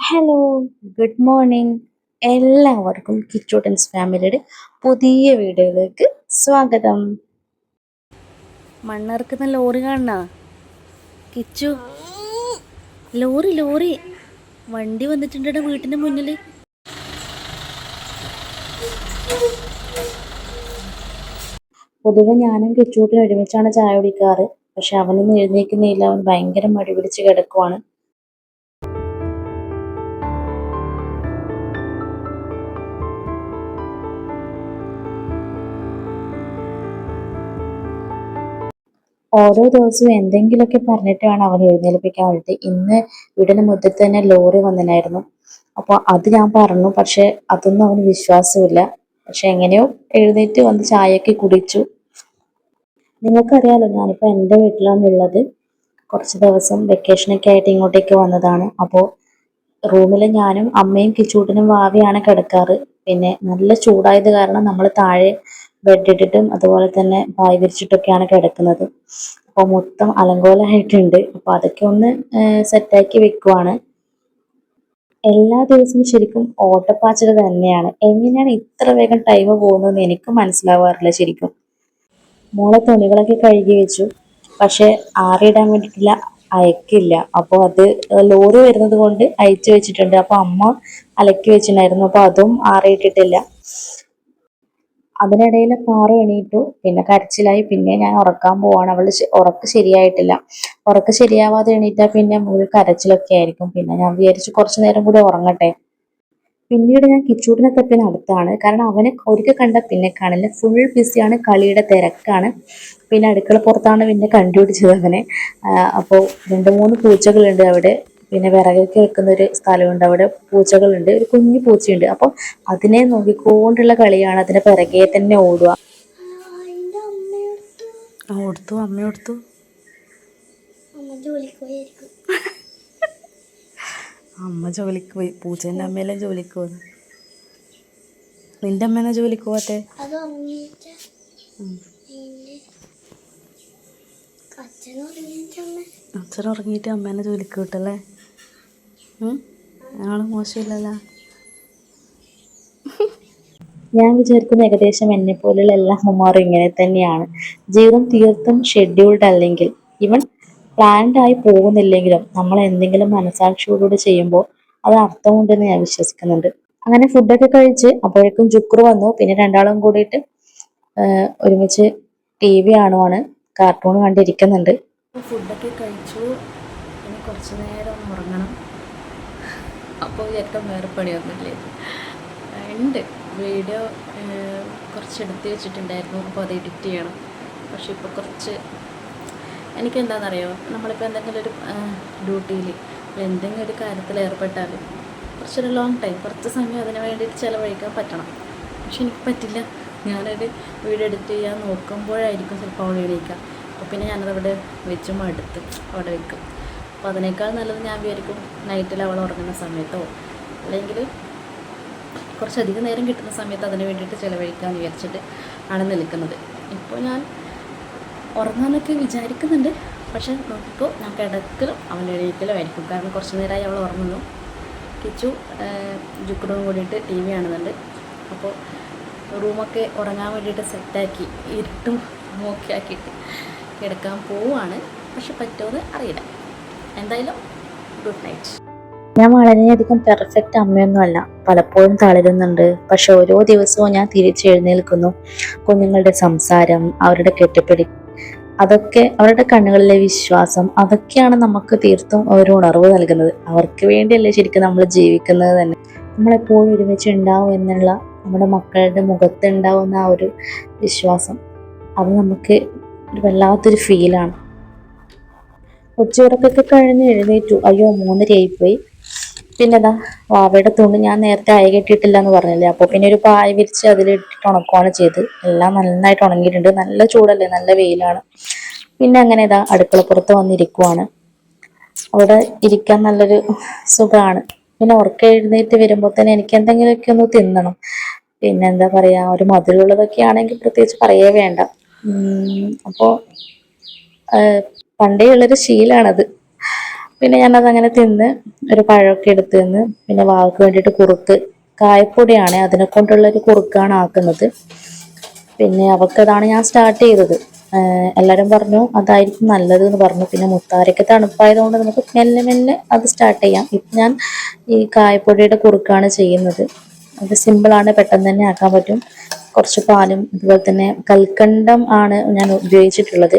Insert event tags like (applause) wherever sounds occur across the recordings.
Hello good morning എല്ലാവർക്കും കിച്ചോട്ടൻസ് ഫാമിലിയുടെ പുതിയ വീഡിയോയിലേക്ക് സ്വാഗതം. മണ്ണർക്കുന്ന ലോറി കാണണ? Kichu lorry lorry. വണ്ടി വന്നിട്ടുണ്ട് വീട്ടിന്റെ മുന്നിൽ പൊതുവെ ഞാനും കിച്ചൂട്ടിനും ഒരുമിച്ചാണ് ചായ കുടിക്കാറ്. പക്ഷെ അവനൊന്നും എഴുന്നേക്കുന്നില്ല അവൻ ഭയങ്കര മടി പിടിച്ച് കിടക്കുവാണ്. ഓരോ ദിവസവും എന്തെങ്കിലുമൊക്കെ പറഞ്ഞിട്ട് വേണം അവനെ എഴുന്നേൽപ്പിക്കാൻ വേണ്ടിയിട്ട്. ഇന്ന് വീടിന് മുറ്റത്ത് തന്നെ ലോറി വന്നിനായിരുന്നു അപ്പോൾ അത് ഞാൻ പറഞ്ഞു പക്ഷെ അതൊന്നും അവന് വിശ്വാസമില്ല. പക്ഷെ എങ്ങനെയോ എഴുന്നേറ്റ് വന്ന് ചായയൊക്കെ കുടിച്ചു. നിങ്ങൾക്കറിയാലോ ഞാനിപ്പോൾ എന്റെ വീട്ടിലാണ് ഉള്ളത്. കുറച്ച് ദിവസം വെക്കേഷനൊക്കെ ആയിട്ട് ഇങ്ങോട്ടേക്ക് വന്നതാണ്. അപ്പോൾ റൂമിൽ ഞാനും അമ്മയും കിച്ചൂട്ടിനും വാവിയാണ് കിടക്കാറ്. പിന്നെ നല്ല ചൂടായത് കാരണം നമ്മൾ താഴെ ബെഡ് ഇട്ടിട്ടും അതുപോലെ തന്നെ പായ് വിരിച്ചിട്ടൊക്കെയാണ് കിടക്കുന്നത്. അപ്പോൾ മൊത്തം അലങ്കോലമായിട്ടുണ്ട്. അപ്പോൾ അതൊക്കെ ഒന്ന് സെറ്റാക്കി വെക്കുവാണ്. എല്ലാ ദിവസവും ശരിക്കും ഓട്ടപ്പാച്ചിൽ തന്നെയാണ്. എങ്ങനെയാണ് ഇത്ര വേഗം ടൈം പോകുന്നതെന്ന് എനിക്ക് മനസ്സിലാവാറില്ല ശരിക്കും. മോളെ തുണികളൊക്കെ കഴുകി വെച്ചു. പക്ഷെ ആറിയിടാൻ വേണ്ടിയിട്ടില്ല അയക്കില്ല. അപ്പോൾ അത് ലോറി വരുന്നത് കൊണ്ട് അയച്ചു വെച്ചിട്ടുണ്ട്. അപ്പോൾ അമ്മ അലക്കി വെച്ചിട്ടുണ്ടായിരുന്നു. അപ്പോൾ അതും ആറിയിട്ടിട്ടില്ല. അതിനിടയിൽ പാറു എണീറ്റു. പിന്നെ കരച്ചിലായി. പിന്നെ ഞാൻ ഉറക്കാൻ പോവാണ്. അവൾ ശ- ഉറക്ക് ശരിയായിട്ടില്ല. ഉറക്ക് ശരിയാവാതെ എണീറ്റാൽ പിന്നെ മുഴു കരച്ചിലൊക്കെ ആയിരിക്കും. പിന്നെ ഞാൻ വിചാരിച്ചു കുറച്ചു നേരം കൂടി ഉറങ്ങട്ടെ. പിന്നീട് ഞാൻ കിച്ചൂടിനെ തപ്പി നടത്താണ് കാരണം അവനെ ഒരിക്കൽ കണ്ട പിന്നെ കാണില്ല ഫുൾ ബിസിയാണ് കളിയുടെ തിരക്കാണ്. പിന്നെ അടുക്കള പുറത്താണ് പിന്നെ കണ്ടുപിടിച്ചത് അവനെ. അപ്പോൾ രണ്ട് മൂന്ന് പൂച്ചകളുണ്ട് അവിടെ. പിന്നെ വിറകൊക്കെ വെക്കുന്ന ഒരു സ്ഥലമുണ്ട്. അവിടെ പൂച്ചകളുണ്ട്. ഒരു കുഞ്ഞു പൂച്ചയുണ്ട്. അപ്പോൾ അതിനെ നോക്കിക്കൊണ്ടുള്ള കളിയാണ് അതിന്റെ പിറകെ തന്നെ ഓടുക. അമ്മ അമ്മ ജോലിക്ക് പോയി. പൂച്ചേന്റെ അമ്മയെല്ലാം ജോലിക്ക് പോകുന്നു നിന്റെ അമ്മേനെ ജോലിക്ക് പോവാത്തെ? അച്ഛൻ ഉറങ്ങിയിട്ട് അമ്മേനെ ജോലിക്ക് വിട്ടല്ലേ? ആൾ മോശമില്ലല്ലോ. ഞാൻ വിചാരിക്കുന്ന ഏകദേശം എന്നെ പോലുള്ള എല്ലാ അമ്മമാരും ഇങ്ങനെ തന്നെയാണ്. ജീവിതം തീർത്തും ഷെഡ്യൂൾഡ് അല്ലെങ്കിൽ ഇവൻ പ്ലാൻഡ് ആയി പോകുന്നില്ലെങ്കിലും നമ്മൾ എന്തെങ്കിലും മനസാക്ഷിയോടുകൂടി ചെയ്യുമ്പോൾ അത് അർത്ഥമുണ്ടെന്ന് ഞാൻ വിശ്വസിക്കുന്നുണ്ട്. അങ്ങനെ ഫുഡൊക്കെ കഴിച്ച് അപ്പോഴേക്കും ജുക്രു വന്നു. പിന്നെ രണ്ടാളും കൂടിയിട്ട് ഒരുമിച്ച് ടി വി കാണുവാണ് കാർട്ടൂൺ കണ്ടിരിക്കുന്നുണ്ട്. ഫുഡൊക്കെ കഴിച്ചു. ഇനി കുറച്ച് നേരം ഉറങ്ങണം. അപ്പോൾ വിചാരിക്കാൻ വേറെ പണിയൊന്നുമില്ലേ? ഉണ്ട്. വീഡിയോ കുറച്ച് എടുത്ത് വെച്ചിട്ടുണ്ടായിരുന്നു. അപ്പോൾ അത് എഡിറ്റ് ചെയ്യണം. പക്ഷെ ഇപ്പോൾ കുറച്ച് എനിക്കെന്താണെന്നറിയോ? നമ്മളിപ്പോൾ എന്തെങ്കിലും ഒരു ഡ്യൂട്ടിയിൽ എന്തെങ്കിലും ഒരു കാര്യത്തിൽ ഏർപ്പെട്ടാൽ കുറച്ചൊരു ലോങ് ടൈം കുറച്ച് സമയം അതിന് വേണ്ടിയിട്ട് ചിലവഴിക്കാൻ പറ്റണം. പക്ഷെ എനിക്ക് പറ്റില്ല. ഞാനൊരു വീഡിയോ എഡിറ്റ് ചെയ്യാൻ നോക്കുമ്പോഴായിരിക്കും ചിലപ്പോൾ അവൾ എണീക്കുക അപ്പോൾ പിന്നെ ഞാനതവിടെ വെച്ച് മടുത്ത് അവിടെ വെക്കും. അപ്പോൾ അതിനേക്കാൾ നല്ലത് ഞാൻ വിചാരിക്കും നൈറ്റിൽ അവൾ ഉറങ്ങുന്ന സമയത്തോ അല്ലെങ്കിൽ കുറച്ചധികം നേരം കിട്ടുന്ന സമയത്ത് അതിന് വേണ്ടിയിട്ട് ചിലവഴിക്കാമെന്ന് വിചാരിച്ചിട്ട് ആണ് നിൽക്കുന്നത്. ഇപ്പോൾ ഞാൻ ഉറങ്ങാമെന്നൊക്കെ വിചാരിക്കുന്നുണ്ട്. പക്ഷെ നോക്കിക്കോ ഞാൻ കിടക്കലും അവൻ എഴുതിക്കലും ആയിരിക്കും. കാരണം കുറച്ച് നേരമായി അവൾ ഉറങ്ങുന്നു. കിച്ചു ജുക്കുടും കൂടിയിട്ട് ടി വി കാണുന്നുണ്ട്. അപ്പോൾ റൂമൊക്കെ ഉറങ്ങാൻ വേണ്ടിയിട്ട് സെറ്റാക്കി ഇരുട്ടും ഒക്കെ ആക്കിയിട്ട് കിടക്കാൻ പോവുകയാണ് പക്ഷെ പറ്റുമെന്ന് അറിയില്ല. എന്തായാലും ഗുഡ് നൈറ്റ് ഞാൻ വളരെയധികം പെർഫെക്റ്റ് അമ്മയൊന്നുമല്ല. പലപ്പോഴും തളരുന്നുണ്ട്. പക്ഷെ ഓരോ ദിവസവും ഞാൻ തിരിച്ചെഴുന്നേൽക്കുന്നു കുഞ്ഞുങ്ങളുടെ സംസാരം അവരുടെ കെട്ടിപ്പിടി അതൊക്കെ അവരുടെ കണ്ണുകളിലെ വിശ്വാസം അതൊക്കെയാണ് നമുക്ക് തീർത്തും ഒരു ഉണർവ് നൽകുന്നത്. അവർക്ക് വേണ്ടിയല്ലേ ശരിക്കും നമ്മൾ ജീവിക്കുന്നത് തന്നെ. നമ്മളെപ്പോഴും ഒരുമിച്ച് ഉണ്ടാവും എന്നുള്ള നമ്മുടെ മക്കളുടെ മുഖത്ത് ഉണ്ടാവുന്ന ആ ഒരു വിശ്വാസം അത് നമുക്ക് വല്ലാത്തൊരു ഫീലാണ് ഉച്ചയുറക്കൊക്കെ കഴിഞ്ഞ് എഴുന്നേറ്റു. അയ്യോ മൂന്നരയായിപ്പോയി. പിന്നെ അതാ വാവയുടെ തുണി ഞാൻ നേരത്തെ അയ കെട്ടിയിട്ടില്ല എന്ന് പറഞ്ഞല്ലേ? അപ്പോൾ പിന്നെ ഒരു പായ വിരിച്ച് അതിലിട്ടിട്ട് ഉണക്കുകയാണ് ചെയ്ത് എല്ലാം നന്നായിട്ട് ഉണങ്ങിയിട്ടുണ്ട്. നല്ല ചൂടല്ലേ? നല്ല വെയിലാണ്. പിന്നെ അങ്ങനെ ഇതാ അടുക്കളപ്പുറത്ത് വന്നിരിക്കുവാണ്. അവിടെ ഇരിക്കാൻ നല്ലൊരു സുഖമാണ് പിന്നെ ഉറക്കം എഴുന്നേറ്റ് വരുമ്പോൾ തന്നെ എനിക്ക് എന്തെങ്കിലുമൊക്കെ ഒന്ന് തിന്നണം. പിന്നെ എന്താ പറയാ ഒരു മധുരമുള്ളതൊക്കെ ആണെങ്കിൽ പ്രത്യേകിച്ച് പറയേ വേണ്ട. അപ്പോ പണ്ടേ ഉള്ളൊരു ശീലാണത്. പിന്നെ ഞാനത് അങ്ങനെ തിന്ന് ഒരു പഴമൊക്കെ എടുത്ത് തിന്ന് പിന്നെ വാവക്ക് വേണ്ടിയിട്ട് കുറുക്ക് കായപ്പൊടിയാണ് അതിനെ കൊണ്ടുള്ള ഒരു കുറുക്കാണ് ആക്കുന്നത്. പിന്നെ അവക്കതാണ് ഞാൻ സ്റ്റാർട്ട് ചെയ്തത്. എല്ലാവരും പറഞ്ഞു അതായിരിക്കും നല്ലത് എന്ന് പറഞ്ഞു. പിന്നെ മുത്താരയ്ക്ക് തണുപ്പായതുകൊണ്ട് നമുക്ക് മെല്ലെ മെല്ലെ അത് സ്റ്റാർട്ട് ചെയ്യാം. ഇപ്പം ഞാൻ ഈ കായപ്പൊടിയുടെ കുറുക്കാണ് ചെയ്യുന്നത്. അത് സിമ്പിളാണ് പെട്ടെന്ന് തന്നെ ആക്കാൻ പറ്റും. കുറച്ച് പാലും അതുപോലെ തന്നെ കൽക്കണ്ടം ആണ് ഞാൻ ഉപയോഗിച്ചിട്ടുള്ളത്.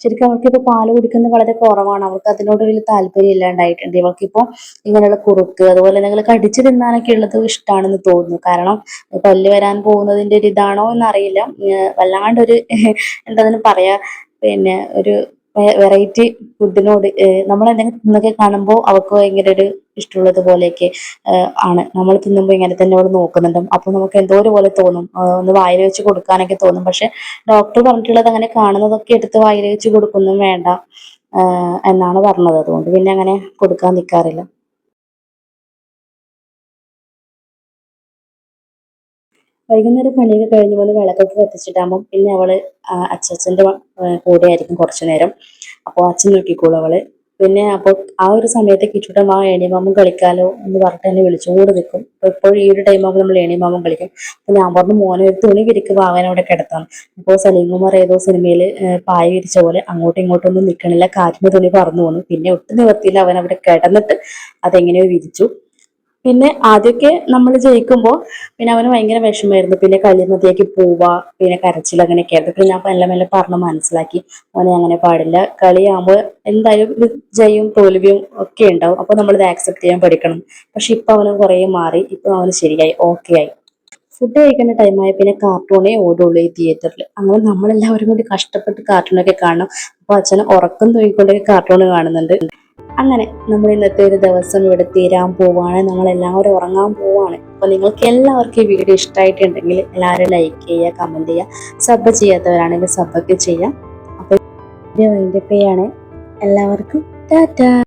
ശരിക്കും അവൾക്കിപ്പോൾ പാൽ കുടിക്കുന്നത് വളരെ കുറവാണ്. അവർക്ക് അതിനോട് വലിയ താല്പര്യം ഇല്ലാണ്ടായിട്ടുണ്ട്. ഇവൾക്കിപ്പോൾ ഇങ്ങനെയുള്ള കുറുക്ക് അതുപോലെ എന്തെങ്കിലും കടിച്ചു തിന്നാനൊക്കെ ഉള്ളത് ഇഷ്ടമാണെന്ന് തോന്നുന്നു. കാരണം പല്ല് വരാൻ പോകുന്നതിന്റെ ഒരു ഇതാണോ എന്നറിയില്ല. വല്ലാണ്ടൊരു (laughs) എന്താ പറയാ? പിന്നെ ഒരു വെറൈറ്റി ഫുഡിനോട് നമ്മൾ എന്തെങ്കിലും തിന്നൊക്കെ കാണുമ്പോൾ അവൾക്ക് ഭയങ്കര ഒരു ഇഷ്ടമുള്ളത് പോലെയൊക്കെ ആണ്. നമ്മൾ തിന്നുമ്പോൾ ഇങ്ങനെ തന്നെ അവൾ നോക്കുന്നുണ്ട്. അപ്പോൾ നമുക്ക് എന്തോ ഒരു പോലെ തോന്നും. ഒന്ന് വായിൽ വെച്ച് കൊടുക്കാനൊക്കെ തോന്നും. പക്ഷെ ഡോക്ടർ പറഞ്ഞിട്ടുള്ളത് അങ്ങനെ കാണുന്നതൊക്കെ എടുത്ത് വായിൽ വെച്ച് കൊടുക്കൊന്നും വേണ്ട എന്നാണ് പറഞ്ഞത്. അതുകൊണ്ട് പിന്നെ അങ്ങനെ കൊടുക്കാൻ നിൽക്കാറില്ല വൈകുന്നേരം പണിയൊക്കെ കഴിഞ്ഞ് വന്ന് വിളക്കൊക്കെ കത്തിച്ചിട്ടാകുമ്പോൾ പിന്നെ അവൾ അച്ഛച്ചന്റെ കൂടെ ആയിരിക്കും കുറച്ചു നേരം. അപ്പോൾ അച്ഛൻ നോക്കിക്കോളും അവൾ. പിന്നെ അപ്പോൾ ആ ഒരു സമയത്ത് കിച്ചുട്ടം ആ ഏണിമാമം കളിക്കാലോ എന്ന് പറഞ്ഞിട്ട് എന്നെ വിളിച്ചുകൊണ്ട് നിൽക്കും. അപ്പോൾ എപ്പോഴും ഈ ഒരു ടൈം ആകുമ്പോൾ നമ്മൾ ഏണിമാമം കളിക്കും. അപ്പോൾ ഞാൻ പറഞ്ഞു മോനെ ഒരു തുണി വിരിക്ക് വാങ്ങാനവിടെ കിടത്താം. അപ്പോൾ സലീംകുമാർ ഏതോ സിനിമയിൽ പായ വിരിച്ച പോലെ അങ്ങോട്ടും ഇങ്ങോട്ടും ഒന്നും നിൽക്കണില്ല കാറ്റിന് തുണി പറന്നു പോന്നു. പിന്നെ ഒട്ടും നിവർത്തിയില്ല അവൻ അവിടെ കിടന്നിട്ട് അതെങ്ങനെയോ വിരിച്ചു. പിന്നെ ആദ്യമൊക്കെ നമ്മൾ ജയിക്കുമ്പോൾ പിന്നെ അവന് ഭയങ്കര വിഷമമായിരുന്നു. പിന്നെ കളിമതിയാക്കി പോവാ പിന്നെ കരച്ചിൽ അങ്ങനെയൊക്കെ ആയിരുന്നു. പിന്നെ ഞാൻ മെല്ലെ മെല്ലെ പറഞ്ഞ് മനസ്സിലാക്കി അവനെ അങ്ങനെ പാടില്ല. കളിയാകുമ്പോൾ എന്തായാലും ജയും തോൽവിയും ഒക്കെ ഉണ്ടാവും. അപ്പോൾ നമ്മളിത് ആക്സെപ്റ്റ് ചെയ്യാൻ പഠിക്കണം. പക്ഷെ ഇപ്പൊ അവന് കുറേ മാറി ഇപ്പൊ അവന് ശരിയായി ഓക്കെ ആയി. ഫുഡ് കഴിക്കുന്ന ടൈമായ പിന്നെ കാർട്ടൂണേ ഓടുള്ളൂ ഈ തിയേറ്ററിൽ അങ്ങനെ നമ്മളെല്ലാവരും കൂടി കഷ്ടപ്പെട്ട് കാർട്ടൂണൊക്കെ കാണണം. അപ്പോൾ അച്ഛൻ ഉറക്കം തൂങ്ങിക്കൊണ്ടൊക്കെ കാർട്ടൂൺ കാണുന്നുണ്ട്. അങ്ങനെ നമ്മൾ ഇന്നത്തെ ഒരു ദിവസം ഇവിടെ തീരാൻ പോവാണ്. നമ്മൾ എല്ലാവരും ഉറങ്ങാൻ പോവാണ്. അപ്പോൾ നിങ്ങൾക്ക് എല്ലാവർക്കും ഈ വീഡിയോ ഇഷ്ടമായിട്ടുണ്ടെങ്കിൽ എല്ലാവരും ലൈക്ക് ചെയ്യുക കമന്റ് ചെയ്യുക സബ് ചെയ്യാത്തവരാണെങ്കിൽ സബൊക്കെ ചെയ്യാം അപ്പോൾ വീഡിയോ എല്ലാവർക്കും ടാറ്റാ.